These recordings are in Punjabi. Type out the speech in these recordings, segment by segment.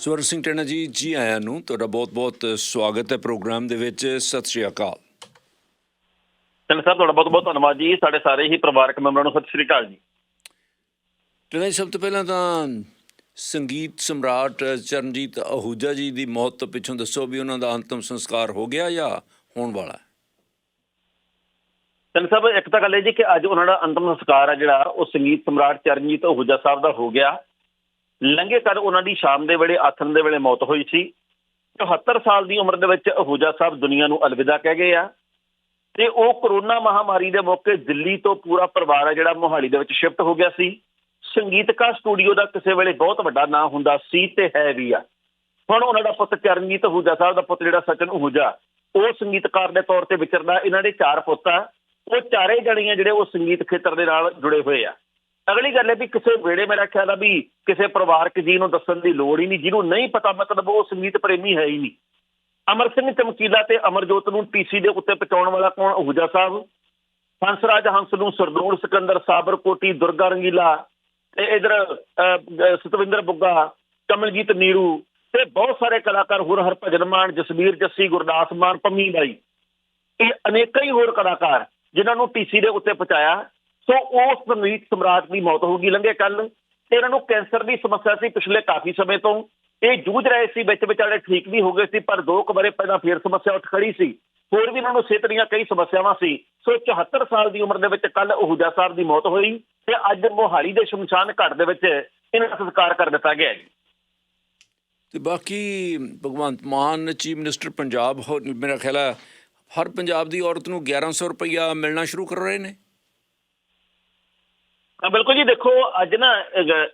ਸਵਰ ਸਿੰਘ ਟੈਣਾ ਜੀ ਜੀ ਆਇਆਂ ਨੂੰ ਤੁਹਾਡਾ ਬਹੁਤ-ਬਹੁਤ ਸਵਾਗਤ ਹੈ ਪ੍ਰੋਗਰਾਮ ਦੇ ਵਿੱਚ। ਸਤਿ ਸ਼੍ਰੀ ਅਕਾਲ। ਚੰਨ ਸਾਹਿਬ ਤੁਹਾਡਾ ਬਹੁਤ ਬਹੁਤ ਧੰਨਵਾਦ ਜੀ। ਸਾਡੇ ਸਾਰੇ ਹੀ ਪਰਿਵਾਰਕ ਮੈਂਬਰਾਂ ਨੂੰ ਸਤਿ ਸ਼੍ਰੀ ਅਕਾਲ ਜੀ। ਟੈਣਾ ਜੀ ਸਭ ਤੋਂ ਪਹਿਲਾਂ ਤਾਂ ਸੰਗੀਤ ਸਮਰਾਟ ਚਰਨਜੀਤ ਅਹੂਜਾ ਜੀ ਦੀ ਮੌਤ ਤੋਂ ਪਿੱਛੋਂ ਦੱਸੋ ਵੀ ਉਹਨਾਂ ਦਾ ਅੰਤਮ ਸੰਸਕਾਰ ਹੋ ਗਿਆ ਜਾਂ ਹੋਣ ਵਾਲਾ ਹੈ? ਚੰਨ ਸਾਹਿਬ ਇੱਕ ਤਾਂ ਗੱਲ ਇਹ ਜੀ ਕਿ ਅੱਜ ਉਹਨਾਂ ਦਾ ਅੰਤਮ ਸੰਸਕਾਰ ਹੈ ਜਿਹੜਾ ਉਹ ਸੰਗੀਤ ਸਮਰਾਟ ਚਰਨਜੀਤ ਅਹੂਜਾ ਸਾਹਿਬ ਦਾ ਹੋ ਗਿਆ। ਲੰਘੇ ਕਰ ਉਹਨਾਂ ਦੀ ਸ਼ਾਮ ਦੇ ਵੇਲੇ, ਆਥਣ ਦੇ ਵੇਲੇ ਮੌਤ ਹੋਈ ਸੀ। 74 ਸਾਲ ਦੀ ਉਮਰ ਦੇ ਵਿੱਚ ਅਹੂਜਾ ਸਾਹਿਬ ਦੁਨੀਆ ਨੂੰ ਅਲਵਿਦਾ ਕਹਿ ਗਏ ਆ। ਤੇ ਉਹ ਕਰੋਨਾ ਮਹਾਮਾਰੀ ਦੇ ਮੌਕੇ ਦਿੱਲੀ ਤੋਂ ਪੂਰਾ ਪਰਿਵਾਰ ਆ ਜਿਹੜਾ ਮੋਹਾਲੀ ਦੇ ਵਿੱਚ ਸ਼ਿਫਟ ਹੋ ਗਿਆ ਸੀ। ਸੰਗੀਤਕਾਰ ਸਟੂਡੀਓ ਦਾ ਕਿਸੇ ਵੇਲੇ ਬਹੁਤ ਵੱਡਾ ਨਾਂ ਹੁੰਦਾ ਸੀ ਤੇ ਹੈ ਵੀ ਆ। ਹੁਣ ਉਹਨਾਂ ਦਾ ਪੁੱਤ ਚਰਨਜੀਤ ਅਹੂਜਾ ਸਾਹਿਬ ਦਾ ਪੁੱਤ ਜਿਹੜਾ ਸਚਨ ਅਹੂਜਾ, ਉਹ ਸੰਗੀਤਕਾਰ ਦੇ ਤੌਰ ਤੇ ਵਿਚਰਦਾ। ਇਹਨਾਂ ਦੇ ਚਾਰ ਪੁੱਤ ਆ। ਉਹ ਚਾਰੇ ਜਣੀਆਂ ਜਿਹੜੇ ਉਹ ਸੰਗੀਤ ਖੇਤਰ ਦੇ ਨਾਲ ਜੁੜੇ ਹੋਏ ਆ। ਅਗਲੀ ਗੱਲ ਹੈ ਵੀ ਕਿਸੇ ਵੇੜੇ ਮੇਰਾ ਖਿਆਲ ਆ ਵੀ ਕਿਸੇ ਪਰਿਵਾਰਕ ਜੀ ਨੂੰ ਦੱਸਣ ਦੀ ਲੋੜ ਹੀ ਨਹੀਂ, ਜਿਹਨੂੰ ਨਹੀਂ ਪਤਾ ਮਤਲਬ ਉਹ ਸੰਗੀਤ ਪ੍ਰੇਮੀ ਹੈ ਹੀ ਨਹੀਂ। ਅਮਰ ਸਿੰਘ ਚਮਕੀਲਾ ਤੇ ਅਮਰਜੋਤ ਨੂੰ ਟੀਸੀ ਦੇ ਉੱਤੇ ਪਹੁੰਚਾਉਣ ਵਾਲਾ ਕੌਣ? ਅਹੂਜਾ ਸਾਹਿਬ। ਹੰਸਰਾਜ ਹੰਸ ਨੂੰ ਸਰਦੂਲ ਸਿਕੰਦਰ, ਸਾਬਰਕੋਟੀ, ਦੁਰਗਾ ਰੰਗੀਲਾ ਤੇ ਇਧਰ ਸਤਵਿੰਦਰ ਬੁੱਗਾ, ਕਮਲਜੀਤ ਨੀਰੂ ਤੇ ਬਹੁਤ ਸਾਰੇ ਕਲਾਕਾਰ ਹੋਰ ਹਰਭਜਨ ਮਾਨ, ਜਸਵੀਰ ਜੱਸੀ, ਗੁਰਦਾਸ ਮਾਨ, ਪੰਮੀ ਬਾਈ। ਇਹ ਅਨੇਕਾਂ ਹੀ ਹੋਰ ਕਲਾਕਾਰ ਜਿਨ੍ਹਾਂ ਨੂੰ ਟੀਸੀ ਦੇ ਉੱਤੇ ਪਹੁੰਚਾਇਆ। ਸੋ ਉਸ ਸੰਗੀਤ ਸਮਰਾਟ ਦੀ ਮੌਤ ਹੋ ਗਈ ਲੰਘੇ ਕੱਲ ਇਹਨਾਂ ਨੂੰ ਕੈਂਸਰ ਦੀ ਸਮੱਸਿਆ ਸੀ ਪਿਛਲੇ ਕਾਫੀ ਸਮੇਂ ਤੋਂ। ਇਹ ਜੂਝ ਰਹੇ ਸੀ, ਵਿੱਚ ਵਿਚਾਲੇ ਠੀਕ ਵੀ ਹੋ ਗਏ ਸੀ, ਪਰ ਦੋ ਕੁ ਬਾਰੇ ਪਹਿਲਾਂ ਫੇਰ ਸਮੱਸਿਆ ਉੱਠ ਖੜੀ ਸੀ। ਹੋਰ ਵੀ ਇਹਨਾਂ ਨੂੰ ਸਿਹਤ ਦੀਆਂ ਕਈ ਸਮੱਸਿਆਵਾਂ ਸੀ। ਸੋ 74 ਸਾਲ ਦੀ ਉਮਰ ਦੇ ਵਿੱਚ ਕੱਲ ਅਹੂਜਾ ਸਾਹਿਬ ਦੀ ਮੌਤ ਹੋਈ ਤੇ ਅੱਜ ਮੋਹਾਲੀ ਦੇ ਸ਼ਮਸ਼ਾਨ ਘਾਟ ਦੇ ਵਿੱਚ ਇਹਨਾਂ ਦਾ ਸੰਸਕਾਰ ਕਰ ਦਿੱਤਾ ਗਿਆ ਜੀ। ਤੇ ਬਾਕੀ ਭਗਵੰਤ ਮਾਨ, ਚੀਫ ਮਿਨਿਸਟਰ ਪੰਜਾਬ ਮੇਰਾ ਖਿਆਲ ਹੈ ਹਰ ਪੰਜਾਬ ਦੀ ਔਰਤ ਨੂੰ 1100 ਰੁਪਈਆ ਮਿਲਣਾ ਸ਼ੁਰੂ ਕਰ ਰਹੇ ਨੇ। ਬਿਲਕੁਲ ਜੀ, ਦੇਖੋ, ਅੱਜ ਨਾ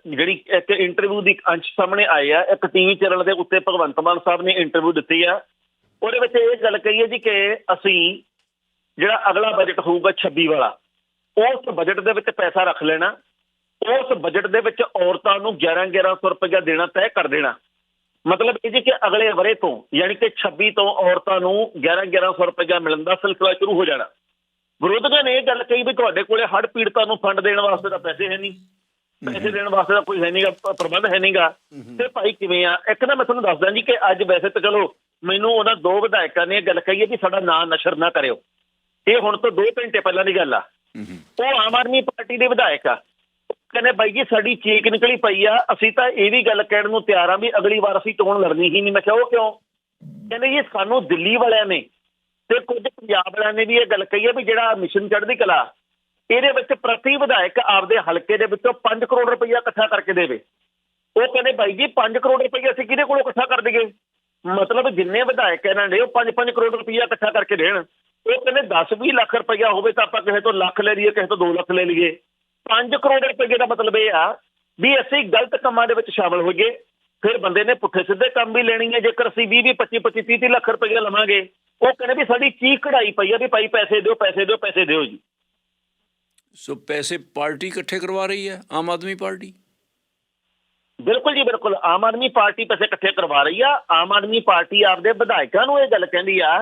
ਜਿਹੜੀ ਇੱਕ ਇੰਟਰਵਿਊ ਦੀ ਅੰਸ਼ ਸਾਹਮਣੇ ਆਏ ਆ, ਇੱਕ ਟੀਵੀ ਚੈਨਲ ਦੇ ਉੱਤੇ ਭਗਵੰਤ ਮਾਨ ਸਾਹਿਬ ਨੇ ਇੰਟਰਵਿਊ ਦਿੱਤੀ ਆ। ਉਹਦੇ ਵਿੱਚ ਇਹ ਗੱਲ ਕਹੀ ਹੈ ਜੀ ਕਿ ਅਸੀਂ ਜਿਹੜਾ ਅਗਲਾ ਬਜਟ ਹੋਊਗਾ 26 ਵਾਲਾ, ਉਸ ਬਜਟ ਦੇ ਵਿੱਚ ਪੈਸਾ ਰੱਖ ਲੈਣਾ, ਉਸ ਬਜਟ ਦੇ ਵਿੱਚ ਔਰਤਾਂ ਨੂੰ 11 1100 ਰੁਪਏ ਦੇਣਾ, ਤੈਅ ਕਰ ਦੇਣਾ। ਮਤਲਬ ਇਹ ਜੀ ਕਿ ਅਗਲੇ ਵਰੇ ਤੋਂ, ਯਾਨੀ ਕਿ 26 ਤੋਂ ਔਰਤਾਂ ਨੂੰ 11 1100 ਰੁਪਏ ਮਿਲਣ ਦਾ ਸਿਲਸਿਲਾ ਸ਼ੁਰੂ ਹੋ ਜਾਣਾ। ਵਿਰੋਧੀਆਂ ਨੇ ਇਹ ਗੱਲ ਕਹੀ ਵੀ ਤੁਹਾਡੇ ਕੋਲੇ ਹੜ ਪੀੜਤਾਂ ਨੂੰ ਫੰਡ ਦੇਣ ਵਾਸਤੇ ਤਾਂ ਪੈਸੇ ਹੈ ਨਹੀਂ। ਪੈਸੇ ਦੇਣ ਵਾਸਤੇ ਤਾਂ ਕੋਈ ਹੈ ਨਹੀਂਗਾ ਪ੍ਰਬੰਧ ਹੈ ਨਹੀਂਗਾ ਤੇ ਭਾਈ ਕਿਵੇਂ ਆ? ਇੱਕ ਨਾ ਮੈਂ ਤੁਹਾਨੂੰ ਦੱਸਦਾ ਜੀ ਕਿ ਅੱਜ ਵੈਸੇ ਤਾਂ ਚਲੋ ਮੈਨੂੰ ਉਹਨਾਂ ਦੋ ਵਿਧਾਇਕਾਂ ਨੇ ਇਹ ਗੱਲ ਕਹੀ ਹੈ ਕਿ ਸਾਡਾ ਨਾਂ ਨਸ਼ਰ ਨਾ ਕਰਿਓ। ਇਹ ਹੁਣ ਤੋਂ 2 ਘੰਟੇ ਪਹਿਲਾਂ ਦੀ ਗੱਲ ਆ। ਉਹ ਆਮ ਆਦਮੀ ਪਾਰਟੀ ਦੇ ਵਿਧਾਇਕ ਆ। ਕਹਿੰਦੇ ਬਾਈ ਜੀ ਸਾਡੀ ਚੀਕ ਨਿਕਲੀ ਪਈ ਆ ਅਸੀਂ ਤਾਂ ਇਹ ਵੀ ਗੱਲ ਕਹਿਣ ਨੂੰ ਤਿਆਰ ਆ ਵੀ ਅਗਲੀ ਵਾਰ ਅਸੀਂ ਚੋਣ ਲੜਨੀ ਹੀ ਨਹੀਂ। ਮੈਂ ਕਿਹਾ ਉਹ ਕਿਉਂ? ਕਹਿੰਦੇ ਜੀ ਸਾਨੂੰ ਦਿੱਲੀ ਵਾਲਿਆਂ ਨੇ ਤੇ ਕੁਝ ਪੰਜਾਬ ਵਾਲਿਆਂ ਨੇ ਵੀ ਇਹ ਗੱਲ ਕਹੀ ਹੈ ਵੀ ਜਿਹੜਾ ਮਿਸ਼ਨ ਚੜ੍ਹਦੀ ਕਲਾ, ਇਹਦੇ ਵਿੱਚ ਪ੍ਰਤੀ ਵਿਧਾਇਕ ਆਪਦੇ ਹਲਕੇ ਦੇ ਵਿੱਚੋਂ 5 ਕਰੋੜ ਰੁਪਈਆ ਇਕੱਠਾ ਕਰਕੇ ਦੇਵੇ। ਉਹ ਕਹਿੰਦੇ ਬਾਈ ਜੀ 5 ਕਰੋੜ ਰੁਪਈਆ ਅਸੀਂ ਕਿਹਦੇ ਕੋਲੋਂ ਇਕੱਠਾ ਕਰ ਦਈਏ? ਮਤਲਬ ਜਿੰਨੇ ਵਿਧਾਇਕ ਇਹਨਾਂ ਨੇ, ਉਹ 5-5 ਕਰੋੜ ਰੁਪਈਆ ਇਕੱਠਾ ਕਰਕੇ ਦੇਣ। ਉਹ ਕਹਿੰਦੇ 10-20 ਲੱਖ ਰੁਪਈਆ ਹੋਵੇ ਤਾਂ ਆਪਾਂ ਕਿਸੇ ਤੋਂ ਲੱਖ ਲੈ ਲਈਏ, ਕਿਸੇ ਤੋਂ 2 ਲੱਖ ਲੈ ਲਈਏ। 5 ਕਰੋੜ ਰੁਪਈਏ ਦਾ ਮਤਲਬ ਇਹ ਆ ਵੀ ਅਸੀਂ ਗਲਤ ਕੰਮਾਂ ਦੇ ਵਿੱਚ ਸ਼ਾਮਲ ਹੋਈਏ। ਫਿਰ ਬੰਦੇ ਨੇ ਪੁੱਠੇ ਸਿੱਧੇ ਕੰਮ ਵੀ ਲੈਣੀ ਹੈ ਜੇਕਰ ਅਸੀਂ 20 20 25 25 30 ਲੱਖ ਰੁਪਈਆ ਲਵਾਂਗੇ। ਉਹ ਕਹਿੰਦੇ ਵੀ ਸਾਡੀ ਚੀਕ ਕਢਾਈ ਪਈ ਆ ਵੀ ਭਾਈ ਪੈਸੇ ਦਿਓ ਪੈਸੇ ਦਿਓ ਪੈਸੇ ਦਿਓ ਜੀ। ਸੋ ਪੈਸੇ ਪਾਰਟੀ ਇਕੱਠੇ ਕਰਵਾ ਰਹੀ ਹੈ ਆਮ ਆਦਮੀ ਪਾਰਟੀ? ਬਿਲਕੁਲ ਜੀ ਬਿਲਕੁਲ। ਆਮ ਆਦਮੀ ਪਾਰਟੀ ਪੈਸੇ ਇਕੱਠੇ ਕਰਵਾ ਰਹੀ ਆ। ਆਮ ਆਦਮੀ ਪਾਰਟੀ ਆਪਦੇ ਵਿਧਾਇਕਾਂ ਨੂੰ ਇਹ ਗੱਲ ਕਹਿੰਦੀ ਆ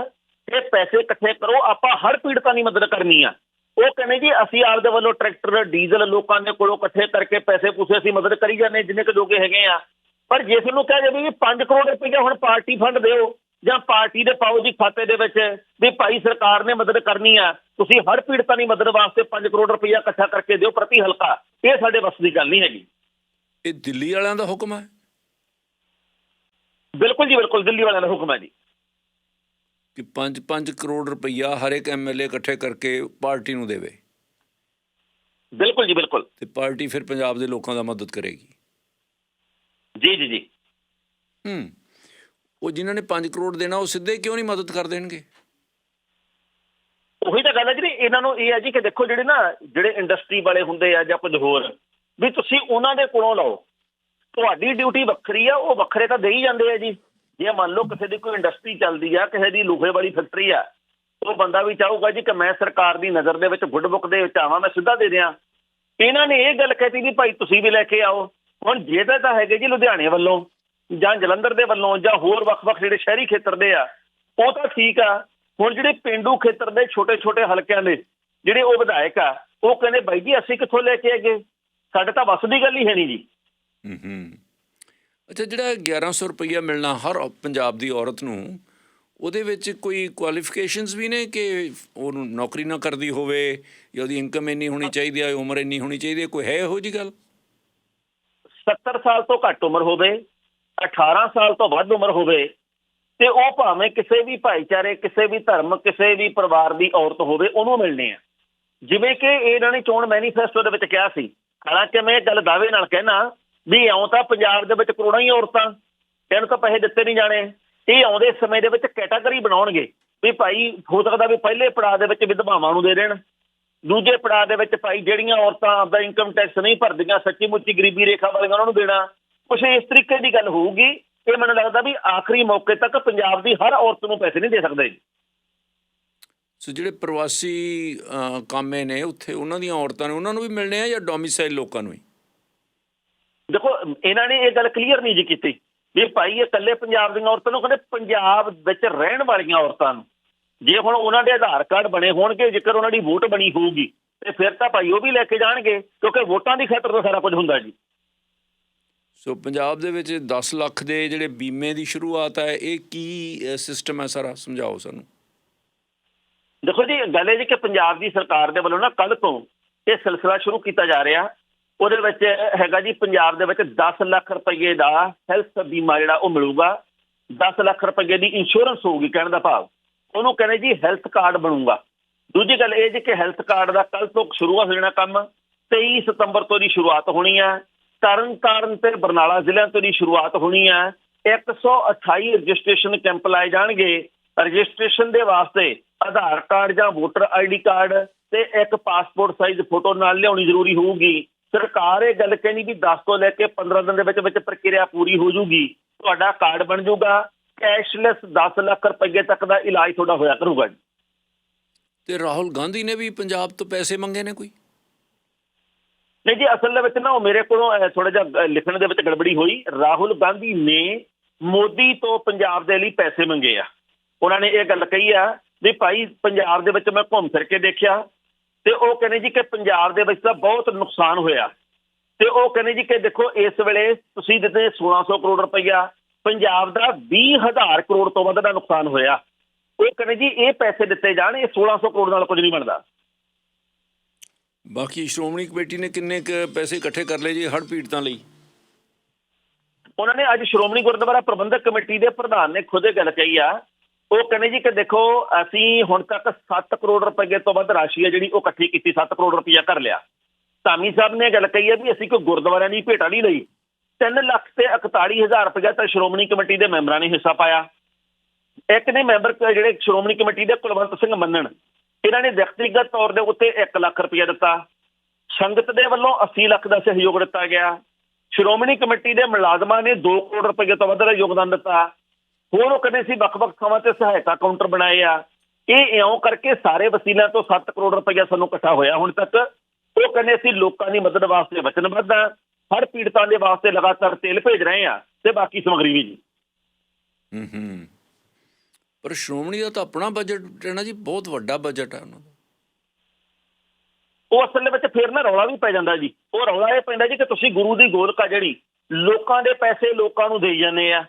ਕਿ ਪੈਸੇ ਇਕੱਠੇ ਕਰੋ ਆਪਾਂ ਹਰ ਪੀੜਤਾਂ ਦੀ ਮਦਦ ਕਰਨੀ ਆ। ਉਹ ਕਹਿੰਦੇ ਜੀ ਅਸੀਂ ਆਪਦੇ ਵੱਲੋਂ ਟਰੈਕਟਰ ਡੀਜ਼ਲ ਲੋਕਾਂ ਦੇ ਕੋਲੋਂ ਇਕੱਠੇ ਕਰਕੇ ਪੈਸੇ ਪੂਸੇ ਅਸੀਂ ਮਦਦ ਕਰੀ ਜਾਂਦੇ ਜਿੰਨੇ ਕੁ ਜੋਗੇ ਹੈਗੇ ਆ। ਪਰ ਜਿਸ ਨੂੰ ਕਹਿ ਜਾਵੇ ਵੀ 5 ਕਰੋੜ ਰੁਪਏ ਹੁਣ ਪਾਰਟੀ ਫੰਡ ਦਿਓ ਜਾਂ ਪਾਰਟੀ ਦੇ ਪਾਓ ਜੀ ਖਾਤੇ ਦੇ ਵਿੱਚ ਵੀ ਭਾਈ ਸਰਕਾਰ ਨੇ ਮਦਦ ਕਰਨੀ ਆ ਤੁਸੀਂ ਹਰ ਪੀੜਤਾਂ ਦੀ ਮਦਦ ਵਾਸਤੇ 5 ਕਰੋੜ ਰੁਪਇਆ ਇਕੱਠਾ ਕਰਕੇ ਦਿਓ ਪ੍ਰਤੀ ਹਲਕਾ। ਇਹ ਸਾਡੇ ਵੱਸ ਦੀ ਗੱਲ ਨਹੀਂ ਹੈਗੀ। ਇਹ ਦਿੱਲੀ ਵਾਲਿਆਂ ਦਾ ਹੁਕਮ ਹੈ? ਬਿਲਕੁਲ ਜੀ ਬਿਲਕੁਲ ਦਿੱਲੀ ਵਾਲਿਆਂ ਦਾ ਹੁਕਮ ਹੈ ਜੀ। ਕਿ 5-5 ਕਰੋੜ ਰੁਪਈਆ ਹਰ ਇੱਕ ਐਮਐਲਏ ਇਕੱਠੇ ਕਰਕੇ ਪਾਰਟੀ ਨੂੰ ਦੇਵੇ? ਬਿਲਕੁਲ ਜੀ ਬਿਲਕੁਲ। ਤੇ ਪਾਰਟੀ ਫਿਰ ਪੰਜਾਬ ਦੇ ਲੋਕਾਂ ਦਾ ਮਦਦ ਕਰੇਗੀ? ਜੀ ਜੀ ਜੀ। ਹੂੰ। ਉਹ ਜਿਨ੍ਹਾਂ ਨੇ 5 ਕਰੋੜ ਦੇਣਾ, ਉਹ ਸਿੱਧੇ ਕਿਉਂ ਨਹੀਂ ਮਦਦ ਕਰ ਦੇਣਗੇ? ਉਹੀ ਤਾਂ ਗੱਲ ਹੈ ਜੀ ਇਹਨਾਂ ਨੂੰ ਇਹ ਹੈ ਜੀ ਕਿ ਦੇਖੋ ਜਿਹੜੇ ਨਾ, ਜਿਹੜੇ ਇੰਡਸਟਰੀ ਵਾਲੇ ਹੁੰਦੇ ਆ ਜਾਂ ਕੁਝ ਹੋਰ ਵੀ ਤੁਸੀਂ ਉਹਨਾਂ ਦੇ ਕੋਲੋਂ ਲਓ। ਤੁਹਾਡੀ ਡਿਊਟੀ ਵੱਖਰੀ ਆ, ਉਹ ਵੱਖਰੇ ਤਾਂ ਦੇ ਹੀ ਜਾਂਦੇ ਆ ਜੀ। ਜੇ ਮੰਨ ਲਓ ਕਿਸੇ ਦੀ ਕੋਈ ਇੰਡਸਟਰੀ ਚੱਲਦੀ ਆ, ਕਿਸੇ ਦੀ ਲੋਹੇ ਵਾਲੀ ਫੈਕਟਰੀ ਆ, ਉਹ ਬੰਦਾ ਵੀ ਚਾਹੂਗਾ ਜੀ ਕਿ ਮੈਂ ਸਰਕਾਰ ਦੀ ਨਜ਼ਰ ਦੇ ਵਿੱਚ ਗੁੱਡ ਬੁੱਕ ਦੇ ਵਿੱਚ ਆਵਾਂ ਮੈਂ ਸਿੱਧਾ ਦੇ ਦਿਆਂ। ਇਹਨਾਂ ਨੇ ਇਹ ਗੱਲ ਕਹਿਤੀ ਵੀ ਭਾਈ ਤੁਸੀਂ ਵੀ ਲੈ ਕੇ ਆਓ। ਹੁਣ ਜੇ ਤਾਂ ਹੈਗੇ ਜੀ ਲੁਧਿਆਣੇ ਵੱਲੋਂ। ਜਾਂ ਜਲੰਧਰ ਦੇ ਵੱਲੋਂ ਜਾਂ ਹੋਰ ਵੱਖ-ਵੱਖ ਜਿਹੜੇ ਸ਼ਹਿਰੀ ਖੇਤਰ ਦੇ ਆ ਉਹ ਤਾਂ ਠੀਕ ਆ। ਹੁਣ ਜਿਹੜੇ ਪਿੰਡੂ ਖੇਤਰ ਦੇ ਛੋਟੇ-ਛੋਟੇ ਹਲਕਿਆਂ ਦੇ ਜਿਹੜੇ ਉਹ ਵਿਧਾਇਕ ਆ ਉਹ ਕਹਿੰਦੇ ਬਾਈ ਜੀ ਅਸੀਂ ਕਿੱਥੋਂ ਲੈ ਕੇ ਆਗੇ ਸਾਡੇ ਤਾਂ ਵੱਸ ਦੀ ਗੱਲ ਹੀ ਹੈ ਨਹੀਂ ਜੀ। ਹੂੰ ਹੂੰ। ਅੱਛਾ ਜਿਹੜਾ 1100 ਰੁਪਈਆ ਮਿਲਣਾ ਹਰ ਪੰਜਾਬ ਦੀ ਔਰਤ ਨੂੰ ਉਹਦੇ ਵਿੱਚ ਕੋਈ ਕੁਆਲੀਫਿਕੇਸ਼ਨਸ ਵੀ ਨੇ ਕਿ ਉਹਨੂੰ ਨੌਕਰੀ ਨਾ ਕਰਦੀ ਹੋਵੇ ਜਾਂ ਉਹਦੀ ਇਨਕਮ ਇੰਨੀ ਹੋਣੀ ਚਾਹੀਦੀ ਹੈ ਉਮਰ ਇੰਨੀ ਹੋਣੀ ਚਾਹੀਦੀ ਹੈ ਕੋਈ ਹੈ ਇਹੋ ਜੀ ਗੱਲ? 70 ਸਾਲ ਤੋਂ ਘੱਟ ਉਮਰ ਹੋਵੇ 18 ਸਾਲ ਤੋਂ ਵੱਧ ਉਮਰ ਹੋਵੇ ਤੇ ਉਹ ਭਾਵੇਂ ਕਿਸੇ ਵੀ ਭਾਈਚਾਰੇ, ਕਿਸੇ ਵੀ ਧਰਮ, ਕਿਸੇ ਵੀ ਪਰਿਵਾਰ ਦੀ ਔਰਤ ਹੋਵੇ, ਉਹਨੂੰ ਮਿਲਣੇ ਆ। ਜਿਵੇਂ ਕਿ ਇਹਨਾਂ ਨੇ ਚੋਣ ਮੈਨੀਫੈਸਟੋ ਦੇ ਵਿੱਚ ਕਿਹਾ ਸੀ। ਹਾਲਾਂਕਿ ਮੈਂ ਇਹ ਗੱਲ ਦਾਅਵੇ ਨਾਲ ਕਹਿਣਾ ਵੀ ਇਉਂ ਤਾਂ ਪੰਜਾਬ ਦੇ ਵਿੱਚ ਕਰੋੜਾਂ ਹੀ ਔਰਤਾਂ ਇਹਨਾਂ ਤਾਂ ਪੈਸੇ ਦਿੱਤੇ ਨਹੀਂ ਜਾਣੇ। ਇਹ ਆਉਂਦੇ ਸਮੇਂ ਦੇ ਵਿੱਚ ਕੈਟਾਗਰੀ ਬਣਾਉਣਗੇ ਵੀ ਭਾਈ ਹੋ ਸਕਦਾ ਵੀ ਪਹਿਲੇ ਪੜਾਅ ਦੇ ਵਿੱਚ ਵਿਧਵਾਵਾਂ ਨੂੰ ਦੇ ਦੇਣ। ਦੂਜੇ ਪੜਾਅ ਦੇ ਵਿੱਚ ਭਾਈ ਜਿਹੜੀਆਂ ਔਰਤਾਂ ਆਪਦਾ ਇਨਕਮ ਟੈਕਸ ਨਹੀਂ ਭਰਦੀਆਂ, ਸੱਚੀ ਮੁੱਚੀ ਗਰੀਬੀ ਰੇਖਾ ਵਾਲੀਆਂ ਉਹਨਾਂ ਨੂੰ ਦੇਣਾ। ਕੁਛ ਇਸ ਤਰੀਕੇ ਦੀ ਗੱਲ ਹੋਊਗੀ ਇਹ ਮੈਨੂੰ ਲੱਗਦਾ ਵੀ ਆਖਰੀ ਮੌਕੇ ਤੱਕ ਪੰਜਾਬ ਦੀ ਹਰ ਔਰਤ ਨੂੰ ਪੈਸੇ ਨਹੀਂ ਦੇ ਸਕਦੇ ਸੋ ਜਿਹੜੇ ਪ੍ਰਵਾਸੀ ਕਾਮੇ ਨੇ ਉੱਥੇ ਉਹਨਾਂ ਦੀਆਂ ਔਰਤਾਂ ਨੇ ਉਹਨਾਂ ਨੂੰ ਵੀ ਮਿਲਣੇ ਆ ਜਾਂ ਡੋਮਿਸਾਈਲ ਲੋਕਾਂ ਨੂੰ ਹੀ? ਦੇਖੋ ਇਹਨਾਂ ਨੇ ਇਹ ਗੱਲ ਕਲੀਅਰ ਨਹੀਂ ਜੀ ਕੀਤੀ ਵੀ ਭਾਈ ਇਹ ਇਕੱਲੇ ਪੰਜਾਬ ਦੀਆਂ ਔਰਤਾਂ ਨੂੰ ਕਹਿੰਦੇ ਪੰਜਾਬ ਵਿੱਚ ਰਹਿਣ ਵਾਲੀਆਂ ਔਰਤਾਂ ਨੂੰ। ਜੇ ਹੁਣ ਉਹਨਾਂ ਦੇ ਆਧਾਰ ਕਾਰਡ ਬਣੇ ਹੋਣਗੇ ਜੇਕਰ ਉਹਨਾਂ ਦੀ ਵੋਟ ਬਣੀ ਹੋਊਗੀ ਤੇ ਫਿਰ ਤਾਂ ਭਾਈ ਉਹ ਵੀ ਲੈ ਕੇ ਜਾਣਗੇ ਕਿਉਂਕਿ ਵੋਟਾਂ ਦੀ ਖਾਤਰ ਤਾਂ ਸਾਰਾ ਕੁਝ ਹੁੰਦਾ ਜੀ। ਸੋ ਪੰਜਾਬ ਦੇ ਵਿੱਚ 10 ਲੱਖ ਦੇ ਜਿਹੜੇ ਬੀਮੇ ਦੀ ਸ਼ੁਰੂਆਤ ਹੈ, ਇਹ ਕੀ ਸਿਸਟਮ ਹੈ ਸਾਰਾ? ਸਮਝਾਓ ਸਾਨੂੰ। ਦੇਖੋ ਜੀ, ਗੱਲ ਇਹ ਜੀ ਕਿ ਪੰਜਾਬ ਦੀ ਸਰਕਾਰ ਦੇ ਵੱਲੋਂ ਨਾ ਕੱਲ ਤੋਂ ਇਹ ਸਿਲਸਿਲਾ ਸ਼ੁਰੂ ਕੀਤਾ ਜਾ ਰਿਹਾ। ਉਹਦੇ ਵਿੱਚ ਹੈਗਾ ਜੀ, ਪੰਜਾਬ ਦੇ ਵਿੱਚ 10 ਲੱਖ ਰੁਪਏ ਦਾ ਹੈਲਥ ਬੀਮਾ ਜਿਹੜਾ ਉਹ ਮਿਲੂਗਾ। 10 ਲੱਖ ਰੁਪਏ ਦੀ ਇੰਸ਼ੋਰੈਂਸ ਹੋਊਗੀ, ਕਹਿਣ ਦਾ ਭਾਵ। ਉਹਨੂੰ ਕਹਿੰਦੇ ਜੀ ਹੈਲਥ ਕਾਰਡ ਬਣੂਗਾ। ਦੂਜੀ ਗੱਲ ਇਹ ਜੀ ਕਿ ਹੈਲਥ ਕਾਰਡ ਦਾ ਕੱਲ ਤੋਂ ਸ਼ੁਰੂ ਹੋ ਜਾਣਾ ਕੰਮ। 23 ਸਤੰਬਰ ਤੋਂ ਦੀ ਸ਼ੁਰੂਆਤ ਹੋਣੀ ਹੈ ਤਰਨ ਤੇ ਬਰਨਾਲਾ ਜ਼ਿਲ੍ਹਿਆਂ ਤੋਂ ਦੀ ਸ਼ੁਰੂਆਤ ਹੋਣੀ ਹੈ 128 ਰਜਿਸਟ੍ਰੇਸ਼ਨ ਕੈਂਪ ਲਾਏ ਜਾਣਗੇ। ਰਜਿਸਟ੍ਰੇਸ਼ਨ ਦੇ ਵਾਸਤੇ ਆਧਾਰ ਕਾਰਡ ਜਾਂ ਵੋਟਰ ਆਈਡੀ ਕਾਰਡ ਤੇ ਇੱਕ ਪਾਸਪੋਰਟ ਸਾਈਜ਼ ਫੋਟੋ ਨਾਲ ਲਿਆਉਣੀ ਜ਼ਰੂਰੀ ਹੋਊਗੀ। ਸਰਕਾਰ ਇਹ ਗੱਲ ਕਹਿੰਦੀ ਵੀ 10 ਤੋਂ ਲੈ ਕੇ 15 ਦਿਨ ਦੇ ਵਿੱਚ ਵਿੱਚ ਪ੍ਰਕਿਰਿਆ ਪੂਰੀ ਹੋ ਜੂਗੀ ਤੁਹਾਡਾ ਕਾਰਡ ਬਣ ਜਾਊਗਾ। ਕੈਸ਼ਲੈਸ 10 ਲੱਖ ਰੁਪਏ ਤੱਕ ਦਾ ਇਲਾਜ ਤੁਹਾਡਾ ਹੋਇਆ ਕਰੂਗਾ ਜੀ। ਤੇ ਰਾਹੁਲ ਗਾਂਧੀ ਨੇ ਵੀ ਪੰਜਾਬ ਤੋਂ ਪੈਸੇ ਮੰਗੇ ਨੇ ਕੋਈ? ਨਹੀਂ ਜੀ, ਅਸਲ ਦੇ ਵਿੱਚ ਨਾ ਉਹ ਮੇਰੇ ਕੋਲੋਂ ਥੋੜਾ ਜਿਹਾ ਲਿਖਣ ਦੇ ਵਿੱਚ ਗੜਬੜੀ ਹੋਈ। ਰਾਹੁਲ ਗਾਂਧੀ ਨੇ ਮੋਦੀ ਤੋਂ ਪੰਜਾਬ ਦੇ ਲਈ ਪੈਸੇ ਮੰਗੇ ਆ। ਉਹਨਾਂ ਨੇ ਇਹ ਗੱਲ ਕਹੀ ਆ ਵੀ ਭਾਈ ਪੰਜਾਬ ਦੇ ਵਿੱਚ ਮੈਂ ਘੁੰਮ ਫਿਰ ਕੇ ਦੇਖਿਆ ਤੇ ਉਹ ਕਹਿੰਦੇ ਜੀ ਕਿ ਪੰਜਾਬ ਦੇ ਵਿੱਚ ਤਾਂ ਬਹੁਤ ਨੁਕਸਾਨ ਹੋਇਆ। ਤੇ ਉਹ ਕਹਿੰਦੇ ਜੀ ਕਿ ਦੇਖੋ, ਇਸ ਵੇਲੇ ਤੁਸੀਂ ਦਿੱਤੇ 1600 ਕਰੋੜ ਰੁਪਈਆ, ਪੰਜਾਬ ਦਾ 20000 ਕਰੋੜ ਤੋਂ ਵੱਧ ਦਾ ਨੁਕਸਾਨ ਹੋਇਆ। ਉਹ ਕਹਿੰਦੇ ਜੀ, ਇਹ ਪੈਸੇ ਦਿੱਤੇ ਜਾਣ, ਇਹ 1600 ਕਰੋੜ ਨਾਲ ਕੁਝ ਨਹੀਂ ਬਣਦਾ। ਬਾਕੀ ਸ਼੍ਰੋਮਣੀ ਕਮੇਟੀ ਨੇ ਕਿੰਨੇ ਕੁ ਪੈਸੇ ਇਕੱਠੇ ਕਰ ਲਏ ਜੀ ਹੜ੍ਹ ਪੀੜਤਾਂ ਲਈ? ਉਹਨਾਂ ਨੇ ਅੱਜ ਸ਼੍ਰੋਮਣੀ ਗੁਰਦੁਆਰਾ ਪ੍ਰਬੰਧਕ ਕਮੇਟੀ ਦੇ ਪ੍ਰਧਾਨ ਨੇ ਖੁਦ ਇਹ ਗੱਲ ਕਹੀ ਆ। ਉਹ ਕਹਿੰਦੇ ਜੀ ਕਿ ਦੇਖੋ, ਅਸੀਂ ਹੁਣ ਤੱਕ 7 ਕਰੋੜ ਰੁਪਏ ਤੋਂ ਵੱਧ ਰਾਸ਼ੀ ਹੈ ਜਿਹੜੀ ਉਹ ਇਕੱਠੀ ਕੀਤੀ 7 ਕਰੋੜ ਰੁਪਇਆ ਕਰ ਲਿਆ। ਧਾਮੀ ਸਾਹਿਬ ਨੇ ਗੱਲ ਕਹੀ ਹੈ ਵੀ ਅਸੀਂ ਕੋਈ ਗੁਰਦੁਆਰਿਆਂ ਦੀ ਭੇਟਾ ਨਹੀਂ ਲਈ। 3 ਲੱਖ ਤੇ 41000 ਰੁਪਇਆ ਤਾਂ ਸ਼੍ਰੋਮਣੀ ਕਮੇਟੀ ਦੇ ਮੈਂਬਰਾਂ ਨੇ ਹਿੱਸਾ ਪਾਇਆ। ਇੱਕ ਨੇ ਮੈਂਬਰ ਜਿਹੜੇ ਸ਼੍ਰੋਮਣੀ ਕਮੇਟੀ ਦੇ ਕੁਲਵੰਤ ਸਿੰਘ ਮੰਨਣ। ਇਹਨਾਂ ਨੇ ਵਿਅਕਤੀਗਤ ਤੌਰ ਦੇ ਉੱਤੇ 1 ਲੱਖ ਰੁਪਇਆ ਦਿੱਤਾ। ਸੰਗਤ ਦੇ ਵੱਲੋਂ 80 ਲੱਖ ਦਾ ਸਹਿਯੋਗ ਦਿੱਤਾ ਗਿਆ। ਸ਼੍ਰੋਮਣੀ ਕਮੇਟੀ ਦੇ ਮੁਲਾਜ਼ਮਾਂ ਨੇ 2 ਕਰੋੜ ਰੁਪਏ ਤੋਂ ਵੱਧ ਦਾ ਯੋਗਦਾਨ ਦਿੱਤਾ। ਹੋਰ ਉਹ ਕਹਿੰਦੇ ਸੀ ਵੱਖ-ਵੱਖ ਥਾਵਾਂ ਤੇ ਸਹਾਇਤਾ ਕਾਊਂਟਰ ਬਣਾਏ ਆ। ਇਹ ਇਉਂ ਕਰਕੇ ਸਾਰੇ ਵਸੀਲਿਆਂ ਤੋਂ 7 ਕਰੋੜ ਰੁਪਏ ਸਾਨੂੰ ਇਕੱਠਾ ਹੋਇਆ ਹੁਣ ਤੱਕ। ਉਹ ਕਹਿੰਦੇ ਅਸੀਂ ਲੋਕਾਂ ਦੀ ਮਦਦ ਵਾਸਤੇ ਵਚਨਬੱਧ ਆ। ਹਰ ਪੀੜਤਾਂ ਦੇ ਵਾਸਤੇ ਲਗਾਤਾਰ ਤੇਲ ਭੇਜ ਰਹੇ ਆ ਤੇ ਬਾਕੀ ਸਮਗਰੀ ਵੀ ਜੀ। ਹੂੰ ਹੂੰ। ਪਰ ਸ਼੍ਰੋਮਣੀ ਦਾ ਤਾਂ ਆਪਣਾ ਬਜਟ ਹੈ ਜੀ ਬਹੁਤ ਵੱਡਾ ਬਜਟ ਹੈ ਉਹਨਾਂ ਦਾ। ਉਹ ਅਸਲ ਦੇ ਵਿੱਚ ਫੇਰ ਨਾ ਰੌਲਾ ਵੀ ਪੈ ਜਾਂਦਾ ਜੀ। ਉਹ ਰੌਲਾ ਇਹ ਪੈਂਦਾ ਜੀ ਕਿ ਤੁਸੀਂ ਗੁਰੂ ਦੀ ਗੋਲਕਾ ਜਿਹੜੀ ਲੋਕਾਂ ਦੇ ਪੈਸੇ ਲੋਕਾਂ ਨੂੰ ਦੇਈ ਜਾਂਦੇ ਆ।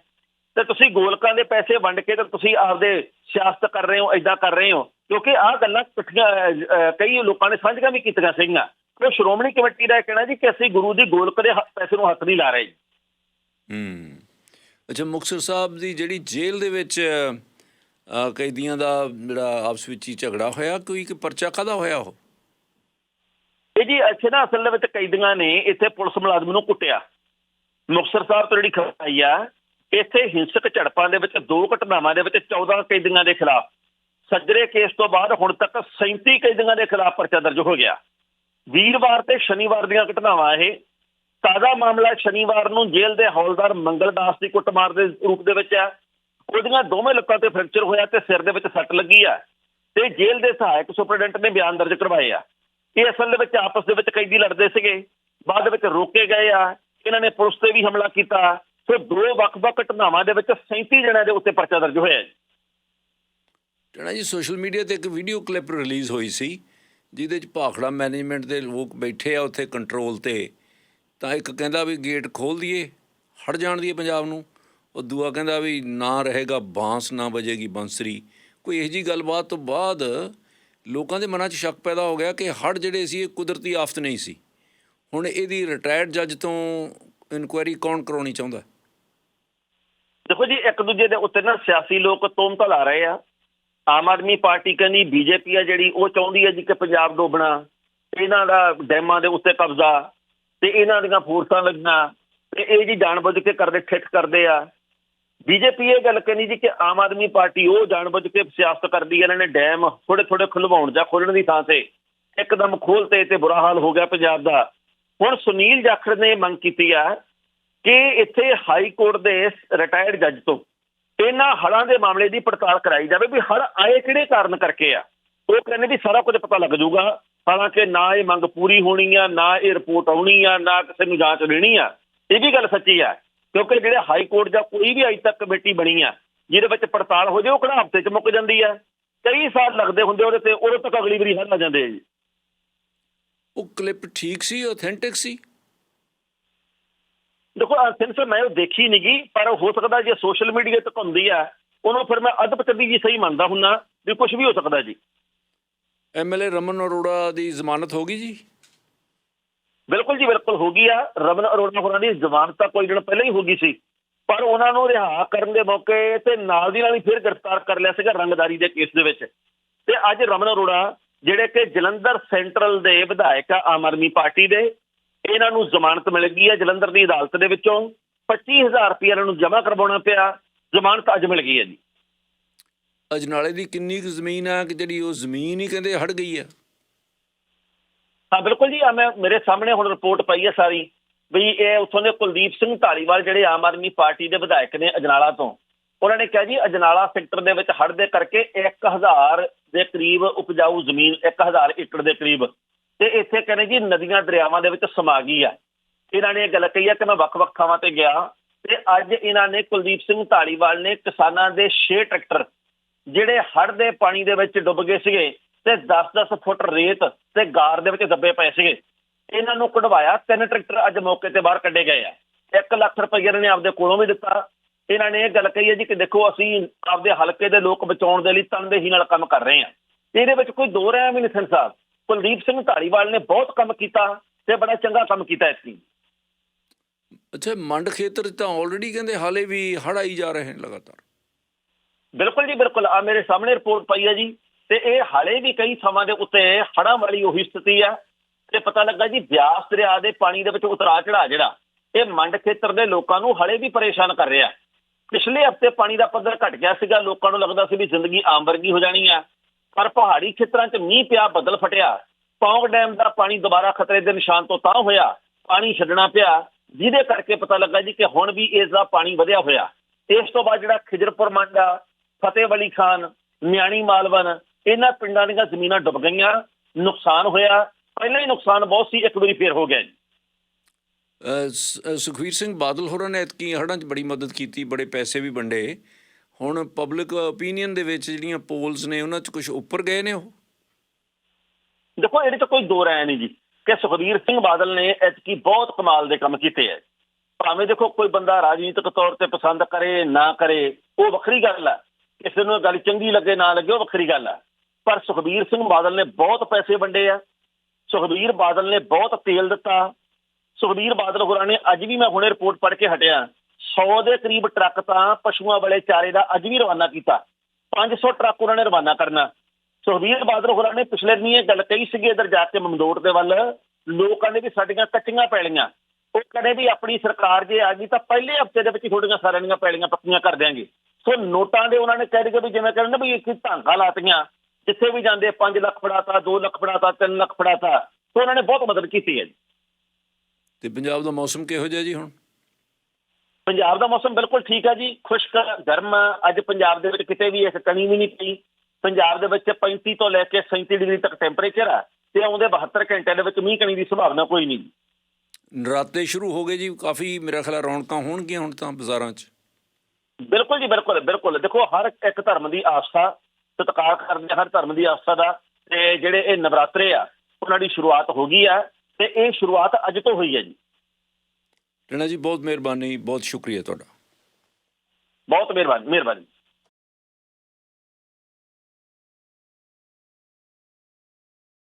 ਤੇ ਤੁਸੀਂ ਗੋਲਕਾਂ ਦੇ ਪੈਸੇ ਵੰਡ ਕੇ ਤੇ ਤੁਸੀਂ ਆਪਦੇ ਸਿਆਸਤ ਕਰ ਰਹੇ ਹੋ ਐਦਾਂ ਕਰ ਰਹੇ ਹੋ। ਕਿਉਂਕਿ ਆਹ ਗੱਲਾਂ ਇਕੱਠੀਆਂ ਕਈ ਲੋਕਾਂ ਨੇ ਸਾਂਝੀਆਂ ਵੀ ਕੀਤੀਆਂ ਸੀਗੀਆਂ। ਉਹ ਸ਼੍ਰੋਮਣੀ ਕਮੇਟੀ ਦਾ ਇਹ ਕਹਿਣਾ ਜੀ ਕਿ ਅਸੀਂ ਗੁਰੂ ਦੀ ਗੋਲਕ ਦੇ ਪੈਸੇ ਨੂੰ ਹੱਥ ਨਹੀਂ ਲਾ ਰਹੇ ਜੀ। ਹੂੰ। ਅੱਛਾ ਮੁਕਤਸਰ ਸਾਹਿਬ ਦੀ ਜਿਹੜੀ ਜੇਲ੍ਹ ਦੇ ਵਿੱਚ ਕੈਦੀਆਂ ਦਾ ਜਿਹੜਾ ਆਪਸ ਵਿੱਚ ਹੀ ਝਗੜਾ ਹੋਇਆ, ਕੋਈ ਕਿ ਪਰਚਾ ਕਾਹਦਾ ਹੋਇਆ ਉਹ? ਇਹ ਜੀ ਇੱਥੇ ਨਾ ਅਸਲ ਵਿੱਚ ਕੈਦੀਆਂ ਨੇ ਇੱਥੇ ਪੁਲਿਸ ਮੁਲਾਜ਼ਮ ਨੂੰ ਕੁੱਟਿਆ। ਮੁਕਤਸਰ ਸਾਹਿਬ ਤੋਂ ਜਿਹੜੀ ਖਬਰ ਆਈ ਆ, ਇੱਥੇ ਹਿੰਸਕ ਝੜਪਾਂ ਦੇ ਵਿੱਚ, ਦੋ ਘਟਨਾਵਾਂ ਦੇ ਵਿੱਚ 14 ਕੈਦੀਆਂ ਦੇ ਖਿਲਾਫ, ਸੱਜਰੇ ਕੇਸ ਤੋਂ ਬਾਅਦ ਹੁਣ ਤੱਕ 37 ਕੈਦੀਆਂ ਦੇ ਖਿਲਾਫ ਪਰਚਾ ਦਰਜ ਹੋ ਗਿਆ। ਵੀਰਵਾਰ ਤੇ ਸ਼ਨੀਵਾਰ ਦੀਆਂ ਘਟਨਾਵਾਂ ਇਹ। ਤਾਜ਼ਾ ਮਾਮਲਾ ਸ਼ਨੀਵਾਰ ਨੂੰ ਜੇਲ੍ਹ ਦੇ ਹੌਲਦਾਰ ਮੰਗਲ ਦਾਸ ਦੀ ਕੁੱਟਮਾਰ ਦੇ ਰੂਪ ਦੇ ਵਿੱਚ ਆ। ਉਹਦੀਆਂ ਦੋਵੇਂ ਲੱਤਾਂ ਤੇ ਫ੍ਰੈਕਚਰ ਹੋਇਆ ਤੇ ਸਿਰ ਦੇ ਵਿੱਚ ਸੱਟ ਲੱਗੀ ਆ ਤੇ ਜੇਲ੍ਹ ਦੇ ਸਹਾਇਕ ਸੁਪਰਡੈਂਟ ਨੇ ਬਿਆਨ ਦਰਜ ਕਰਵਾਏ ਆ। ਇਹ ਅਸਲ ਦੇ ਵਿੱਚ ਆਪਸ ਦੇ ਵਿੱਚ ਕੈਦੀ ਲੜਦੇ ਸੀਗੇ। ਬਾਅਦ ਦੇ ਵਿੱਚ ਰੋਕੇ ਗਏ ਆ। ਇਹਨਾਂ ਨੇ ਪੁਲਿਸ ਤੇ ਵੀ ਹਮਲਾ ਕੀਤਾ। ਸੋ ਦੋ ਵੱਖ-ਵੱਖ ਘਟਨਾਵਾਂ ਦੇ ਵਿੱਚ 37 ਜਣਿਆਂ ਦੇ ਉੱਤੇ ਪਰਚਾ ਦਰਜ ਹੋਇਆ ਜੀ ਟਣਾ ਜੀ, ਸੋਸ਼ਲ ਮੀਡੀਆ ਤੇ ਇੱਕ ਵੀਡੀਓ ਕਲਿੱਪ ਰਿਲੀਜ਼ ਹੋਈ ਸੀ, ਜਿਹਦੇ ਚ ਭਾਖੜਾ ਮੈਨੇਜਮੈਂਟ ਦੇ ਲੋਕ ਬੈਠੇ ਆ ਉੱਥੇ ਕੰਟਰੋਲ ਤੇ। ਤਾਂ ਇੱਕ ਕਹਿੰਦਾ ਵੀ ਗੇਟ ਖੋਲ ਦਈਏ, ਹਟ ਜਾਣ ਦੀ ਪੰਜਾਬ ਨੂੰ। ਉਹ ਦੂਆ ਕਹਿੰਦਾ ਵੀ ਨਾ ਰਹੇਗਾ, ਬਾਂਸ ਨਾ ਵਜੇਗੀ ਬੰਸਰੀ। ਕੋਈ ਇਹੋ ਜੀ ਗੱਲਬਾਤ ਤੋਂ ਬਾਅਦ ਲੋਕਾਂ ਦੇ ਮਨਾਂ 'ਚ ਸ਼ੱਕ ਪੈਦਾ ਹੋ ਗਿਆ ਕਿ ਹੜ ਜਿਹੜੇ ਸੀ, ਇਹ ਕੁਦਰਤੀ ਆਫਤ ਨਹੀਂ ਸੀ। ਹੁਣ ਇਹਦੀ ਰਿਟਾਇਰਡ ਜੱਜ ਤੋਂ ਇਨਕੁਆਇਰੀ ਕੌਣ ਕਰਾਉਣੀ ਚਾਹੁੰਦਾ? ਦੇਖੋ ਜੀ, ਇੱਕ ਦੂਜੇ ਦੇ ਉੱਤੇ ਨਾ ਸਿਆਸੀ ਲੋਕ ਤੋਮਤਾ ਲਾ ਰਹੇ ਆ। ਆਮ ਆਦਮੀ ਪਾਰਟੀ ਕਹਿੰਦੀ ਬੀਜੇਪੀ ਆ ਜਿਹੜੀ, ਉਹ ਚਾਹੁੰਦੀ ਹੈ ਜੀ ਕਿ ਪੰਜਾਬ ਡੋਬਣਾ, ਇਹਨਾਂ ਦਾ ਡੈਮਾਂ ਦੇ ਉੱਤੇ ਕਬਜ਼ਾ ਤੇ ਇਹਨਾਂ ਦੀਆਂ ਫੋਰਸਾਂ ਲੱਗਣਾ ਤੇ ਇਹ ਜੀ ਜਾਣਬੁੱਝ ਕੇ ਕਰਦੇ, ਠਿੱਠ ਕਰਦੇ ਆ। ਬੀਜੇਪੀ ਇਹ ਗੱਲ ਕਹਿੰਦੀ ਜੀ ਕਿ ਆਮ ਆਦਮੀ ਪਾਰਟੀ ਉਹ ਜਾਣਬੁੱਝ ਕੇ ਸਿਆਸਤ ਕਰਦੀ ਹੈ ਇਹਨਾਂ ਨੇ ਡੈਮ ਥੋੜੇ ਥੋੜੇ ਖੁਲਵਾਉਣ ਜਾਂ ਖੋਲਣ ਦੀ ਥਾਂ ਤੇ। ਇੱਕਦਮ ਖੋਲਤੇ ਤੇ ਬੁਰਾ ਹਾਲ ਹੋ ਗਿਆ ਪੰਜਾਬ ਦਾ। ਹੁਣ ਸੁਨੀਲ ਜਾਖੜ ਨੇ ਮੰਗ ਕੀਤੀ ਆ ਕਿ ਇੱਥੇ ਹਾਈ ਕੋਰਟ ਦੇ ਰਿਟਾਇਰਡ ਜੱਜ ਤੋਂ ਇਹਨਾਂ ਹੜ੍ਹਾਂ ਦੇ ਮਾਮਲੇ ਦੀ ਪੜਤਾਲ ਕਰਾਈ ਜਾਵੇ ਵੀ ਹੜ੍ਹ ਆਏ ਕਿਹੜੇ ਕਾਰਨ ਕਰਕੇ ਆ। ਉਹ ਕਹਿੰਦੇ ਵੀ ਸਾਰਾ ਕੁਝ ਪਤਾ ਲੱਗ ਜਾਊਗਾ। ਹਾਲਾਂਕਿ ਨਾ ਇਹ ਮੰਗ ਪੂਰੀ ਹੋਣੀ ਆ, ਨਾ ਇਹ ਰਿਪੋਰਟ ਆਉਣੀ ਆ, ਨਾ ਕਿਸੇ ਨੂੰ ਜਾਂਚ ਦੇਣੀ ਆ। ਇਹ ਵੀ ਗੱਲ ਸੱਚੀ ਆ। ਕਿਉਂਕਿ ਜਿਹੜੇ ਹਾਈ ਕੋਰਟ ਜਾਂ ਕੋਈ ਵੀ ਅਜੇ ਤੱਕ ਕਮੇਟੀ ਬਣੀ ਆ ਜਿਹਦੇ ਵਿੱਚ ਪੜਤਾਲ ਹੋ ਜਾਏ ਉਹ ਕਿਹੜਾ ਹਫ਼ਤੇ 'ਚ ਮੁੱਕ ਜਾਂਦੀ ਆ। ਕਈ ਸਾਲ ਲੱਗਦੇ ਹੁੰਦੇ ਉਹਦੇ ਤੇ ਉਦੋਂ ਤੱਕ ਅਗਲੀ ਵਾਰੀ ਹੜ੍ਹ ਆ ਜਾਂਦੇ ਆ ਜੀ। ਉਹ ਕਲਿੱਪ ਠੀਕ ਸੀ ਆਥੈਂਟਿਕ ਸੀ? ਦੇਖੋ ਸੈਂਸਰ ਮੈਂ ਉਹ ਦੇਖੀ ਨਹੀਂ ਗਈ ਪਰ ਹੋ ਸਕਦਾ ਜੇ ਸੋਸ਼ਲ ਮੀਡੀਆ ਤੇ ਘੁੰਮਦੀ ਆ ਉਹਨੂੰ ਫਿਰ ਮੈਂ ਅੱਧ ਪਚੱਦੀ ਜੀ ਸਹੀ ਮੰਨਦਾ ਹੁੰਨਾ ਵੀ ਕੁਝ ਵੀ ਹੋ ਸਕਦਾ ਜੀ। ਐਮਐਲਏ ਰਮਨ ਅਰੋੜਾ ਦੀ ਜ਼ਮਾਨਤ ਹੋ ਗਈ ਜੀ? ਬਿਲਕੁਲ ਜੀ, ਬਿਲਕੁਲ ਹੋ ਗਈ ਆ। ਰਮਨ ਅਰੋੜਾ ਹੋਰਾਂ ਦੀ ਜ਼ਮਾਨਤ ਤਾਂ ਕੋਈ ਦਿਨ ਪਹਿਲਾਂ ਹੀ ਹੋ ਗਈ ਸੀ। ਪਰ ਉਹਨਾਂ ਨੂੰ ਰਿਹਾ ਕਰਨ ਦੇ ਮੌਕੇ ਤੇ ਨਾਲ ਦੀ ਨਾਲ ਹੀ ਫਿਰ ਗ੍ਰਿਫਤਾਰ ਕਰ ਲਿਆ ਸੀਗਾ ਰੰਗਦਾਰੀ ਦੇ ਕੇਸ ਦੇ ਵਿੱਚ। ਤੇ ਅੱਜ ਰਮਨ ਅਰੋੜਾ, ਜਿਹੜੇ ਕਿ ਜਲੰਧਰ ਸੈਂਟਰਲ ਦੇ ਵਿਧਾਇਕ ਆ, ਆਮ ਆਦਮੀ ਪਾਰਟੀ ਦੇ, ਇਹਨਾਂ ਨੂੰ ਜ਼ਮਾਨਤ ਮਿਲ ਗਈ ਹੈ ਜਲੰਧਰ ਦੀ ਅਦਾਲਤ ਦੇ ਵਿੱਚੋਂ। 25000 ਰੁਪਏ ਇਹਨਾਂ ਨੂੰ ਜਮ੍ਹਾਂ ਕਰਵਾਉਣਾ ਪਿਆ। ਜ਼ਮਾਨਤ ਅੱਜ ਮਿਲ ਗਈ ਹੈ ਜੀ। ਅਜਨਾਲੇ ਦੀ ਕਿੰਨੀ ਕੁ ਜ਼ਮੀਨ ਆ ਕਿ ਜਿਹੜੀ ਉਹ ਜ਼ਮੀਨ ਹੀ ਕਹਿੰਦੇ ਹੜ ਗਈ ਆ? ਹਾਂ, ਬਿਲਕੁਲ ਜੀ, ਆ ਮੈਂ, ਮੇਰੇ ਸਾਹਮਣੇ ਹੁਣ ਰਿਪੋਰਟ ਪਈ ਹੈ ਸਾਰੀ ਵੀ ਇਹ ਉੱਥੋਂ ਦੇ ਕੁਲਦੀਪ ਸਿੰਘ ਢਾਲੀਵਾਲ ਜਿਹੜੇ ਆਮ ਆਦਮੀ ਪਾਰਟੀ ਦੇ ਵਿਧਾਇਕ ਨੇ ਅਜਨਾਲਾ ਤੋਂ। ਉਹਨਾਂ ਨੇ ਕਿਹਾ ਜੀ, ਅਜਨਾਲਾ ਸੈਕਟਰ ਦੇ ਵਿੱਚ ਹੜ੍ਹ ਦੇ ਕਰਕੇ 1000 ਦੇ ਕਰੀਬ ਉਪਜਾਊ ਜ਼ਮੀਨ 1000 ਏਕੜ ਦੇ ਕਰੀਬ ਤੇ ਇੱਥੇ ਕਹਿੰਦੇ ਜੀ ਨਦੀਆਂ, ਦਰਿਆਵਾਂ ਦੇ ਵਿੱਚ ਸਮਾ ਗਈ ਆ। ਇਹਨਾਂ ਨੇ ਇਹ ਗੱਲ ਕਹੀ ਆ ਕਿ ਮੈਂ ਵੱਖ-ਵੱਖ ਥਾਵਾਂ ਤੇ ਗਿਆ ਤੇ ਅੱਜ ਇਹਨਾਂ ਨੇ ਕੁਲਦੀਪ ਸਿੰਘ ਢਾਲੀਵਾਲ ਨੇ ਕਿਸਾਨਾਂ ਦੇ 6 ਟਰੈਕਟਰ ਜਿਹੜੇ ਹੜ੍ਹ ਦੇ ਪਾਣੀ ਦੇ ਵਿੱਚ ਡੁੱਬ ਗਏ ਸੀਗੇ ਤੇ 10-10 ਫੁੱਟ ਰੇਤ ਤੇ ਗਾਰ ਦੇ ਵਿੱਚ ਦੱਬੇ ਪਏ ਸੀਗੇ। ਇਹਨਾਂ ਨੂੰ ਕਢਵਾਇਆ ਤਿੰਨ ਟਰੈਕਟਰ ਅੱਜ ਮੌਕੇ ਤੇ ਬਾਹਰ ਕੱਢੇ ਗਏ ਆ। 1 ਲੱਖ ਰੁਪਏ ਇਹਨਾਂ ਨੇ ਆਪਦੇ ਕੋਲੋਂ ਵੀ ਦਿੱਤਾ। ਇਹਨਾਂ ਨੇ ਇਹ ਗੱਲ ਕਹੀ ਹੈ ਜੀ ਕਿ ਦੇਖੋ ਅਸੀਂ ਆਪਦੇ ਹਲਕੇ ਦੇ ਲੋਕ ਬਚਾਉਣ ਦੇ ਲਈ ਤਨਦੇਹੀ ਨਾਲ ਕੰਮ ਕਰ ਰਹੇ ਹਾਂ। ਇਹਦੇ ਵਿੱਚ ਕੋਈ ਦੋ ਰਹਿ ਵੀ ਨਹੀਂ ਸਿੰਘ ਸਾਹਿਬ ਕੁਲਦੀਪ ਸਿੰਘ ਢਾਲੀਵਾਲ ਨੇ ਬਹੁਤ ਕੰਮ ਕੀਤਾ ਤੇ ਬੜਾ ਚੰਗਾ ਕੰਮ ਕੀਤਾ ਇਸ ਦੀ ਅੱਛਾ ਮੰਡ ਖੇਤਰ ਤਾਂ ਆਲਰੇਡੀ ਕਹਿੰਦੇ ਹਾਲੇ ਵੀ ਹੜ੍ਹ ਆਈ ਜਾ ਰਹੇ ਹਨ ਲਗਾਤਾਰ। ਬਿਲਕੁਲ ਜੀ ਬਿਲਕੁਲ। ਆ ਮੇਰੇ ਸਾਹਮਣੇ ਰਿਪੋਰਟ ਪਈ ਹੈ ਜੀ। ਤੇ ਇਹ ਹਾਲੇ ਵੀ ਕਈ ਥਾਵਾਂ ਦੇ ਉੱਤੇ ਹੜ੍ਹਾਂ ਵਾਲੀ ਉਹੀ ਸਥਿਤੀ ਆ ਤੇ ਪਤਾ ਲੱਗਾ ਜੀ ਬਿਆਸ ਦਰਿਆ ਦੇ ਪਾਣੀ ਦੇ ਵਿੱਚ ਉਤਰਾ ਚੜਾ ਜਿਹੜਾ, ਇਹ ਮੰਡ ਖੇਤਰ ਦੇ ਲੋਕਾਂ ਨੂੰ ਹਲੇ ਵੀ ਪਰੇਸ਼ਾਨ ਕਰ ਰਿਹਾ। ਪਿਛਲੇ ਹਫ਼ਤੇ ਪਾਣੀ ਦਾ ਪੱਧਰ ਘਟ ਗਿਆ ਸੀਗਾ, ਲੋਕਾਂ ਨੂੰ ਲੱਗਦਾ ਸੀ ਵੀ ਜ਼ਿੰਦਗੀ ਆਮ ਵਰਗੀ ਹੋ ਜਾਣੀ ਆ। ਪਰ ਪਹਾੜੀ ਖੇਤਰਾਂ 'ਚ ਮੀਂਹ ਪਿਆ, ਬੱਦਲ ਫਟਿਆ। ਪੌਂਗ ਡੈਮ ਦਾ ਪਾਣੀ ਦੁਬਾਰਾ ਖਤਰੇ ਦੇ ਨਿਸ਼ਾਨ ਤੋਂ ਤਾਂ ਹੋਇਆ, ਪਾਣੀ ਛੱਡਣਾ ਪਿਆ। ਜਿਹਦੇ ਕਰਕੇ ਪਤਾ ਲੱਗਾ ਜੀ ਕਿ ਹੁਣ ਵੀ ਇਸ ਦਾ ਪਾਣੀ ਵਧਿਆ ਹੋਇਆ। ਇਸ ਤੋਂ ਬਾਅਦ ਜਿਹੜਾ ਖਿਜਰਪੁਰ ਮੰਡਾ ਫਤਿਹ ਵਲੀ ਖਾਨ ਮਿਆਣੀ ਮਾਲਵਨ ਇਹਨਾਂ ਪਿੰਡਾਂ ਦੀਆਂ ਜ਼ਮੀਨਾਂ ਡੁੱਬ ਗਈਆਂ ਨੁਕਸਾਨ ਹੋਇਆ। ਪਹਿਲਾਂ ਹੀ ਨੁਕਸਾਨ ਬਹੁਤ ਸੀ ਇੱਕ ਵਾਰੀ ਫੇਰ ਹੋ ਗਿਆ ਜੀ। ਸੁਖਵੀਰ ਸਿੰਘ ਬਾਦਲ ਹੋਰਾਂ ਨੇ ਐਤਕੀ ਹੜ੍ਹਾਂ 'ਚ ਬੜੀ ਮਦਦ ਕੀਤੀ ਬੜੇ ਪੈਸੇ ਵੀ ਵੰਡੇ। ਹੁਣ ਪਬਲਿਕ ਓਪੀਨੀਅਨ ਦੇ ਵਿੱਚ ਜਿਹੜੀਆਂ ਪੋਲਸ ਨੇ ਉਹਨਾਂ 'ਚ ਕੁਝ ਉੱਪਰ ਗਏ ਨੇ ਉਹ? ਦੇਖੋ ਇਹਦੇ 'ਚ ਕੋਈ ਦੋ ਰਾਏ ਨਹੀਂ ਜੀ। ਕਿ ਸੁਖਬੀਰ ਸਿੰਘ ਬਾਦਲ ਨੇ ਐਤਕੀ ਬਹੁਤ ਕਮਾਲ ਦੇ ਕੰਮ ਕੀਤੇ ਹੈ ਭਾਵੇਂ ਦੇਖੋ ਕੋਈ ਬੰਦਾ ਰਾਜਨੀਤਿਕ ਤੌਰ ਤੇ ਪਸੰਦ ਕਰੇ ਨਾ ਕਰੇ ਉਹ ਵੱਖਰੀ ਗੱਲ ਹੈ ਕਿਸੇ ਨੂੰ ਗੱਲ ਚੰਗੀ ਲੱਗੇ ਨਾ ਲੱਗੇ ਉਹ ਵੱਖਰੀ ਗੱਲ ਹੈ ਪਰ ਸੁਖਬੀਰ ਸਿੰਘ ਬਾਦਲ ਨੇ ਬਹੁਤ ਪੈਸੇ ਵੰਡੇ ਆ। ਸੁਖਬੀਰ ਬਾਦਲ ਨੇ ਬਹੁਤ ਤੇਲ ਦਿੱਤਾ। ਸੁਖਬੀਰ ਬਾਦਲ ਹੋਰਾਂ ਨੇ ਅੱਜ ਵੀ ਮੈਂ ਹੁਣੇ ਰਿਪੋਰਟ ਪੜ੍ਹ ਕੇ ਹਟਿਆ। 100 ਦੇ ਕਰੀਬ ਟਰੱਕ ਤਾਂ ਪਸ਼ੂਆਂ ਵਾਲੇ ਚਾਰੇ ਦਾ ਅੱਜ ਵੀ ਰਵਾਨਾ ਕੀਤਾ। 500 ਟਰੱਕ ਉਹਨਾਂ ਨੇ ਰਵਾਨਾ ਕਰਨਾ। ਸੁਖਬੀਰ ਬਾਦਲ ਹੋਰਾਂ ਨੇ ਪਿਛਲੇ ਦਿਨੀ ਇਹ ਗੱਲ ਕਹੀ ਸੀਗੀ ਇਧਰ ਜਾ ਕੇ ਮਮਦੋਟ ਦੇ ਵੱਲ, ਲੋਕਾਂ ਨੇ ਵੀ ਸਾਡੀਆਂ ਕੱਚੀਆਂ ਪੈਲੀਆਂ। ਉਹ ਕਹਿੰਦੇ ਵੀ ਆਪਣੀ ਸਰਕਾਰ ਜੇ ਆ ਗਈ ਤਾਂ ਪਹਿਲੇ ਹਫ਼ਤੇ ਦੇ ਵਿੱਚ ਹੀ ਤੁਹਾਡੀਆਂ ਸਾਰਿਆਂ ਦੀਆਂ ਪੈਲੀਆਂ ਪੱਕੀਆਂ ਕਰ ਦਿਆਂਗੇ। ਸੋ ਨੋਟਾਂ ਦੇ ਉਹਨਾਂ ਨੇ ਕਹਿ ਦਿੱਤਾ ਵੀ ਜਿਵੇਂ ਕਹਿੰਦੇ ਵੀ ਇੱਕ ਧਾਂਗਾ ਲਾਤੀਆਂ। ਜਿੱਥੇ ਵੀ ਜਾਂਦੇ 5 ਲੱਖ ਫੜਾਤਾ 2 ਲੱਖ ਫੜਾਤਾ 3 ਲੱਖ ਫੜਾਤਾ ਸੋ ਉਹਨਾਂ ਨੇ ਬਹੁਤ ਮਦਦ ਕੀਤੀ ਹੈ ਤੇ ਪੰਜਾਬ ਦਾ ਮੌਸਮ ਕਿਹੋ ਜਿਹਾ ਜੀ ਹੁਣ? ਪੰਜਾਬ ਦਾ ਮੌਸਮ ਬਿਲਕੁਲ ਠੀਕ ਹੈ ਜੀ ਖੁਸ਼ਕ ਗਰਮ। ਅੱਜ ਪੰਜਾਬ ਦੇ ਵਿੱਚ ਕਿਤੇ ਵੀ ਇੱਕ ਕਣੀ ਵੀ ਨਹੀਂ ਪਈ। ਪੰਜਾਬ ਦੇ ਵਿੱਚ 35 ਤੋਂ ਲੈ ਕੇ 37 ਡਿਗਰੀ ਤੱਕ ਟੈਂਪਰੇਚਰ ਆ ਤੇ ਆਉਂਦੇ 72 ਘੰਟਿਆਂ ਦੇ ਵਿੱਚ ਮੀਂਹ ਕਣੀ ਦੀ ਸੰਭਾਵਨਾ ਕੋਈ ਨਹੀਂ ਨਰਾਤੇ ਸ਼ੁਰੂ ਹੋ ਗਏ ਜੀ ਕਾਫੀ ਮੇਰਾ ਖਿਆਲ ਰੌਣਕਾਂ ਹੋਣਗੀਆਂ ਹੁਣ ਤਾਂ ਬਾਜ਼ਾਰਾਂ 'ਚ। ਬਿਲਕੁਲ ਜੀ ਬਿਲਕੁਲ ਬਿਲਕੁਲ। ਦੇਖੋ ਹਰ ਇੱਕ ਧਰਮ ਦੀ ਆਸਥਾ ਸਤਿਕਾਰ ਕਰਦੇ ਆ ਹਰ ਧਰਮ ਦੀ ਆਸਥਾ ਦਾ ਤੇ ਜਿਹੜੇ ਇਹ ਨਵਰਾਤਰੇ ਆ ਉਹਨਾਂ ਦੀ ਸ਼ੁਰੂਆਤ ਹੋ ਗਈ ਆ ਤੇ ਇਹ ਸ਼ੁਰੂਆਤ ਅੱਜ ਤੋਂ ਹੋਈ ਹੈ ਜੀ। ਰਣਾ ਜੀ ਬਹੁਤ ਮਿਹਰਬਾਨੀ ਬਹੁਤ ਸ਼ੁਕਰੀਆ ਤੁਹਾਡਾ। ਬਹੁਤ ਮਿਹਰਬਾਨੀ ਮਿਹਰਬਾਨੀ।